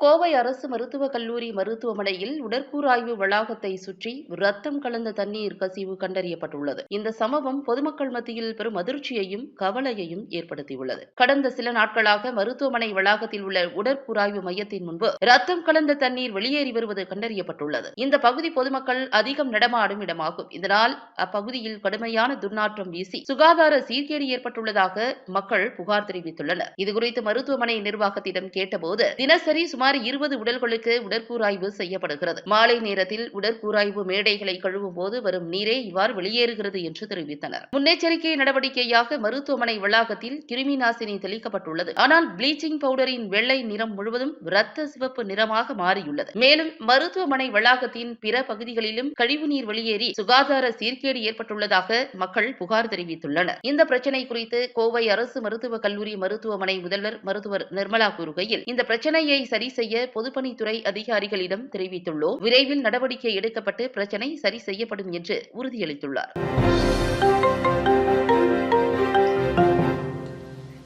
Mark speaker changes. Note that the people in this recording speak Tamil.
Speaker 1: கோவை அரசு மருத்துவக் கல்லூரி மருத்துவமனையில் உடற்கூறாய்வு வளாகத்தை சுற்றி ரத்தம் கலந்த தண்ணீர் கசிவு கண்டறியப்பட்டுள்ளது. இந்த சம்பவம் பொதுமக்கள் மத்தியில் பெரும் அதிர்ச்சியையும் கவலையையும் ஏற்படுத்தியுள்ளது. கடந்த சில நாட்களாக மருத்துவமனை வளாகத்தில் உள்ள உடற்கூறாய்வு மையத்தின் முன்பு ரத்தம் கலந்த தண்ணீர் வெளியேறி வருவது கண்டறியப்பட்டுள்ளது. இந்த பகுதி பொதுமக்கள் அதிகம் நடமாடும் இடமாகும். இதனால் அப்பகுதியில் கடுமையான துர்நாற்றம் வீசி சுகாதார சீர்கேடு ஏற்பட்டுள்ளதாக மக்கள் புகார் தெரிவித்துள்ளனர். இதுகுறித்து மருத்துவமனை நிர்வாகத்திடம் கேட்டபோது தினசரி சுமார் இருபது உடல்களுக்கு உடற்கூராய்வு செய்யப்படுகிறது. மாலை நேரத்தில் உடற்கூராய்வு மேடைகளை கழுவும் போது வரும் நீரே இவ்வாறு வெளியேறுகிறது என்று தெரிவித்தனர். முன்னெச்சரிக்கை நடவடிக்கையாக மருத்துவமனை வளாகத்தில் கிருமி நாசினி தெளிக்கப்பட்டுள்ளது. ஆனால் ப்ளீச்சிங் பவுடரின் வெள்ளை நிறம் முழுவதும் இரத்த சிவப்பு நிறமாக மாறியுள்ளது. மேலும் மருத்துவமனை வளாகத்தின் பிற பகுதிகளிலும் கழிவுநீர் வெளியேறி சுகாதார சீர்கேடு ஏற்பட்டுள்ளதாக மக்கள் புகார் தெரிவித்துள்ளனர். இந்த பிரச்சனை குறித்து கோவை அரசு மருத்துவக் கல்லூரி மருத்துவமனை முதல்வர் மருத்துவர் நிர்மலா கூறுகையில் இந்த பிரச்சனையை சரி செய்ய பொதுப்பணித்துறை அதிகாரிகளிடம் தெரிவித்துள்ளோம். விரைவில் நடவடிக்கை எடுக்கப்பட்டு பிரச்சனை சரி செய்யப்படும் என்று உறுதியளித்துள்ளார்.